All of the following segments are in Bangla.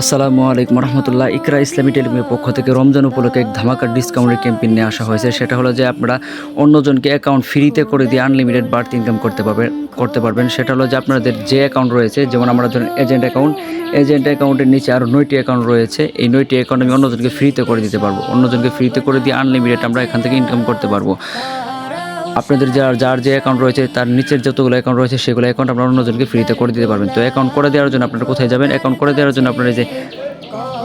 আসসালামু আলাইকুম রহমতুল্লাহ। ইকরা ইসলামী টেলিমের পক্ষ থেকে রমজান উপলক্ষে এক ধামাকার ডিসকাউন্টের ক্যাম্পেইন নিয়ে আসা হয়েছে। সেটা হলো যে আপনারা অন্যজনকে অ্যাকাউন্ট ফ্রিতে করে দিয়ে আনলিমিটেড বাড়তি ইনকাম করতে পারবেন করতে পারবেন। সেটা হলো যে আপনাদের যে অ্যাকাউন্ট রয়েছে, যেমন আমরা ধরেন এজেন্ট অ্যাকাউন্ট এজেন্ট অ্যাকাউন্টের নিচে আরও নয়টি অ্যাকাউন্ট রয়েছে। এই নয়টি অ্যাকাউন্ট আমি অন্যজনকে ফ্রিতে করে দিতে পারব। অন্যজনকে ফ্রিতে করে দিয়ে আনলিমিটেড আমরা এখান থেকে ইনকাম করতে পারব। আপনাদের যার যার যে অ্যাকাউন্ট রয়েছে, তার নিচের যতগুলো অ্যাকাউন্ট রয়েছে, সেগুলো অ্যাকাউন্ট আপনারা অন্যজনকে ফ্রিতে করে দিতে পারবেন। তো অ্যাকাউন্ট করে দেওয়ার জন্য আপনারা কোথায় যাবেন? অ্যাকাউন্ট করে দেওয়ার জন্য আপনারা যে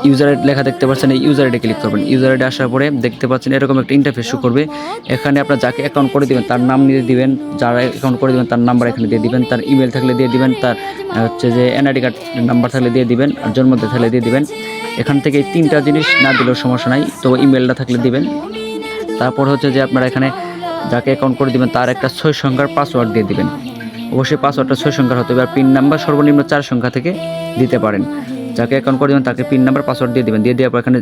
ইউজার লেখা দেখতে পাচ্ছেন, এই ইউজার আইডি ক্লিক করবেন। ইউজার আইডি আসার পরে দেখতে পাচ্ছেন এরকম একটা ইন্টারফেস শো করবে। এখানে আপনার যাকে অ্যাকাউন্ট করে দিবেন, তার নাম নিয়ে দিবেন। যারা অ্যাকাউন্ট করে দেবেন, তার নাম্বার এখানে দিয়ে দিবেন। তার ইমেল থাকলে দিয়ে দিবেন। তার হচ্ছে যে এনআইডি কার্ড নাম্বার থাকলে দিয়ে দিবেন। আর জন্মদিন থাকলে দিয়ে দিবেন। এখান থেকে তিনটা জিনিস না দিলেও সমস্যা নাই। তো ইমেলটা থাকলে দিবেন। তারপর হচ্ছে যে আপনারা এখানে যাকে অ্যাকাউন্ট করে দিবেন, তার একটা ছয় সংখ্যার পাসওয়ার্ড দিয়ে দিবেন। অবশ্যই পাসওয়ার্ডটা ছয় সংখ্যার হতে হবে, আর পিন নাম্বার সর্বনিম্ন চার সংখ্যা থেকে দিতে পারেন। যাকে অ্যাকাউন্ট করে দেবেন, তাকে পিন নাম্বার পাসওয়ার্ড দিয়ে দিবেন। দিয়ে দেওয়ার পর এখানে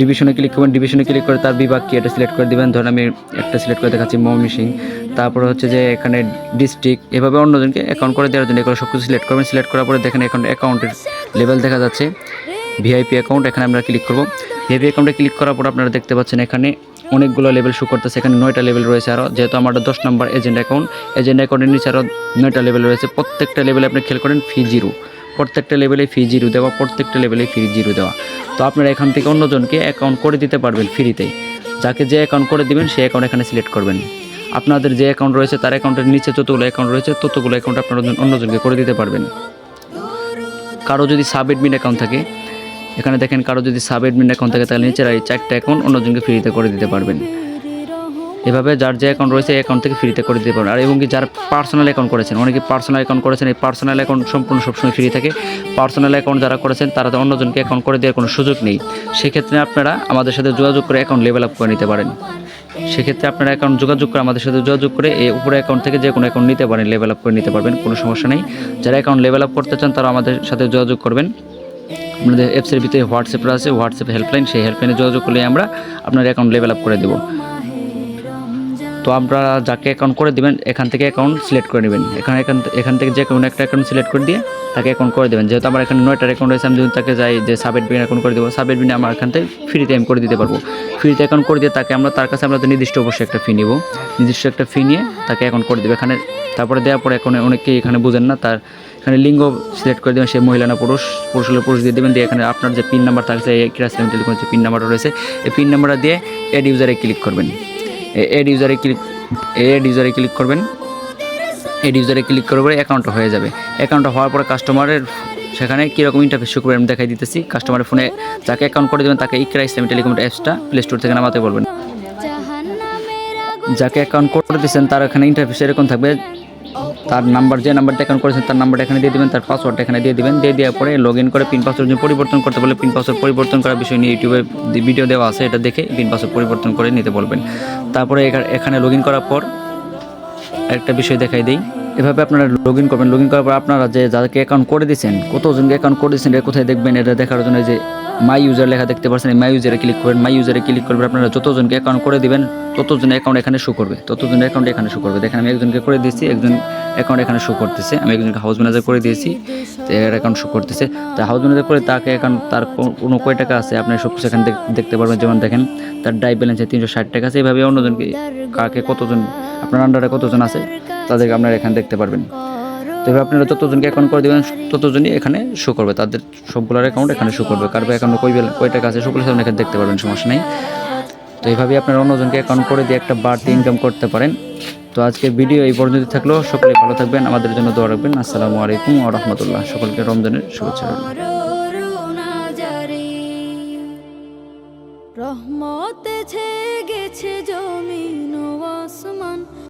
ডিভিশনে ক্লিক করবেন। ডিভিশনে ক্লিক করে তার বিভাগ কি এটা সিলেক্ট করে দিবেন। ধরুন আমি একটা সিলেক্ট করে দেখাচ্ছি মমিসিং তারপরে হচ্ছে যে এখানে ডিস্ট্রিক্ট এভাবে অন্যজনকে অ্যাকাউন্ট করে দেওয়ার জন্য এগুলো সব কিছু সিলেক্ট করবেন। সিলেক্ট করার পরে দেখেন এখন অ্যাকাউন্টের লেভেল দেখা যাচ্ছে। ভিআইপি অ্যাকাউন্ট এখানে আমরা ক্লিক করব। ভিআইপি অ্যাকাউন্টে ক্লিক করার পর আপনারা দেখতে পাচ্ছেন এখানে অনেকগুলো লেভেল শো করতেছে, এখানে নয়টা লেভেল রয়েছে আরও যেহেতু আমার দশ নম্বর এজেন্ট অ্যাকাউন্ট এজেন্ট অ্যাকাউন্টের নিচে আরও নয়টা লেভেল রয়েছে। প্রত্যেকটা লেভেলে আপনি খেয়াল করেন ফি জিরো প্রত্যেকটা লেভেলে ফি জিরো দেওয়া, প্রত্যেকটা লেভেলে ফি জিরো দেওয়া। তো আপনারা এখান থেকে অন্যজনকে অ্যাকাউন্ট করে দিতে পারবেন ফ্রিতেই যাকে যে অ্যাকাউন্ট করে দিবেন, সেই অ্যাকাউন্ট এখানে সিলেক্ট করবেন। আপনাদের যে অ্যাকাউন্ট রয়েছে, তার অ্যাকাউন্টের নিচে যতগুলো অ্যাকাউন্ট রয়েছে, ততগুলো অ্যাকাউন্ট আপনারা অন্যজনকে করে দিতে পারবেন। কারও যদি সাব এডমিন অ্যাকাউন্ট থাকে এখানে দেখেন কারও যদি সাব এডমিন অ্যাকাউন্ট থাকে, তাহলে নিচের এই চারটে অ্যাকাউন্ট অন্যজনকে ফ্রিতে করে দিতে পারবেন। এভাবে যার যে অ্যাকাউন্ট রয়েছে, এই অ্যাকাউন্ট থেকে ফ্রিতে করে দিতে পারবেন। আর এবং কি যারা পার্সোনাল অ্যাকাউন্ট করেছেন, অনেকে পার্সোনাল অ্যাকাউন্ট করেছেন, এই পার্সোনাল অ্যাকাউন্ট সম্পূর্ণ সবসময় ফ্রি থাকে। পার্সোনাল অ্যাকাউন্ট যারা করেছেন, তারা তো অন্যজনকে অ্যাকাউন্ট করে দেওয়ার কোনো সুযোগ নেই। সেক্ষেত্রে আপনারা আমাদের সাথে যোগাযোগ করে অ্যাকাউন্ট লেভেল আপ করে নিতে পারেন। সেক্ষেত্রে আপনারা অ্যাকাউন্ট যোগাযোগ করে আমাদের সাথে যোগাযোগ করে এই উপরে অ্যাকাউন্ট থেকে যে কোনো অ্যাকাউন্ট নিতে পারেন লেভেল আপ করে নিতে পারবেন, কোনো সমস্যা নেই। যারা অ্যাকাউন্ট লেভেল আপ করতে চান, তারা আমাদের সাথে যোগাযোগ করবেন। আমাদের অ্যাপসের ভিতরে হোয়াটসঅ্যাপ আছে হোয়াটসঅ্যাপ হেল্পলাইন সেই হেল্পলাইনে যোগাযোগ করলে আমরা আপনার অ্যাকাউন্ট লেভেল আপ করে দেবো। তো আপনারা যাকে অ্যাকাউন্ট করে দিবেন, এখান থেকে অ্যাকাউন্ট সিলেক্ট করে নেবেন। এখানে এখান এখান থেকে যে কোনো একটা অ্যাকাউন্ট সিলেক্ট করে দিয়ে তাকে অ্যাকাউন্ট করে দেবেন। যেহেতু আমার এখানে নয়টার অ্যাকাউন্ট রয়েছে, আমি যদি তাকে যাই যে সাবেট বিন অ্যাকাউন্ট করে দেবো সাবেট বিনে আমার এখান থেকে ফ্রিতে আমি করে দিতে পারব। ফ্রিতে অ্যাকাউন্ট করে দিয়ে তাকে আমরা, তার কাছে আমরা নির্দিষ্ট অবশ্যই একটা ফি নিব। নির্দিষ্ট একটা ফি নিয়ে তাকে অ্যাকাউন্ট করে দেবো। এখানে তারপরে দেওয়ার পরে এখন অনেকেই এখানে বুঝেন না, তার এখানে লিঙ্গ সিলেক্ট করে দেবেন সে মহিলা না পুরুষ পুরুষ হলে পুরুষ দিয়ে দেবেন দিয়ে এখানে আপনার যে পিন নাম্বার থাকছে ক্রাস টেলিফোন যে পিন নাম্বারটা রয়েছে এই পিন নাম্বারটা দিয়ে এড ইউজারে ক্লিক করবেন। এড ইউজারে ক্লিক এড ইউজারে ক্লিক করবেন। এড ইউজারে ক্লিক করার পরে অ্যাকাউন্টটা হয়ে যাবে। অ্যাকাউন্টটা হওয়ার পরে কাস্টমারের সেখানে কীরকম ইন্টারফেস করবে আমি দেখাই দিতেছি। কাস্টমারের ফোনে যাকে অ্যাকাউন্ট করে দেবেন তাকে ইকরা ইসলামী টেলিকম অ্যাপসটা প্লে স্টোর থেকে নামাতে বলবেন। যাকে অ্যাকাউন্ট করে দিয়েছেন তার এখানে ইন্টারফেস এরকম থাকবে তার নাম্বার যে নাম্বারটা অ্যাকাউন্ট করেছেন, তার নাম্বারটা এখানে দিয়ে দিবেন, তার পাসওয়ার্ডটা এখানে দিয়ে দিবেন। দিয়ে দেওয়ার পরে লগ ইন করে পিন পাসওয়ার্ড যদি পরিবর্তন করতে বলে পিন পাসওয়ার্ড পরিবর্তন করার বিষয় নিয়ে ইউটিউবে ভিডিও দেওয়া আছে, এটা দেখে পিন পাসওয়ার্ড পরিবর্তন করে নিতে বলবেন। তারপরে এখা- এখানে লগ ইন করার পর একটা বিষয় দেখাই দিই। এভাবে আপনারা লগ ইন করবেন। লগ ইন করার পর আপনারা যে যাদেরকে অ্যাকাউন্ট করে দিয়েছেন, কতজনকে অ্যাকাউন্ট করে দিয়েছেন, এটা কোথায় দেখবেন, এটা দেখার জন্য যে মাই ইউজার লেখা দেখতে পাচ্ছেন মাই ইউজারে ক্লিক করবেন। মাই ইউজারে ক্লিক করবেন, আপনারা যতজনকে অ্যাকাউন্ট করে দিবেন, ততজনের অ্যাকাউন্ট এখানে শো করবে। ততজনের অ্যাকাউন্ট এখানে শো করবে। দেখেন আমি একজনকে করে দিয়েছি, একজন অ্যাকাউন্ট এখানে শো করতেছে। আমি একজনকে হাউস ম্যানেজার করে দিয়েছি, তো এর অ্যাকাউন্ট শো করতেছে। তা হাউস ম্যানেজার করে তাকে অ্যাকাউন্ট তার কোনো কয় টাকা আছে? আপনি সব কিছু এখানে দেখ- দেখতে পারবেন। যেমন দেখেন, তার ডাই ব্যালেন্সে তিনশো ষাট টাকা আছে। এইভাবে অন্যজনকে, কাকে কতজন, আপনার আন্ডারে কতজন আছে, তাদেরকে আপনারা এখানে দেখতে পারবেন। তবে আপনারা যতজনকে অ্যাকাউন্ট করে দেবেন, ততজনই এখানে শো করবে। তাদের সবগুলোর অ্যাকাউন্ট এখানে শো করবে। কারও অ্যাকাউন্টে কই কয় টাকা আছে, সবগুলো আপনি এখানে দেখতে পারবেন, সমস্যা নেই। তো এইভাবে আপনারা অন্যজনকে অ্যাকাউন্ট করে দিয়ে একটা বাড়তি ইনকাম করতে পারেন। তো আজকের ভিডিও এই পর্যন্ত থাকল। সকলে ভালো থাকবেন, আমাদের জন্য দোয়া রাখবেন। আসসালামু আলাইকুম ও রহমতুল্লাহ। সকলকে রমজানের শুভেচ্ছা রহমত গেছে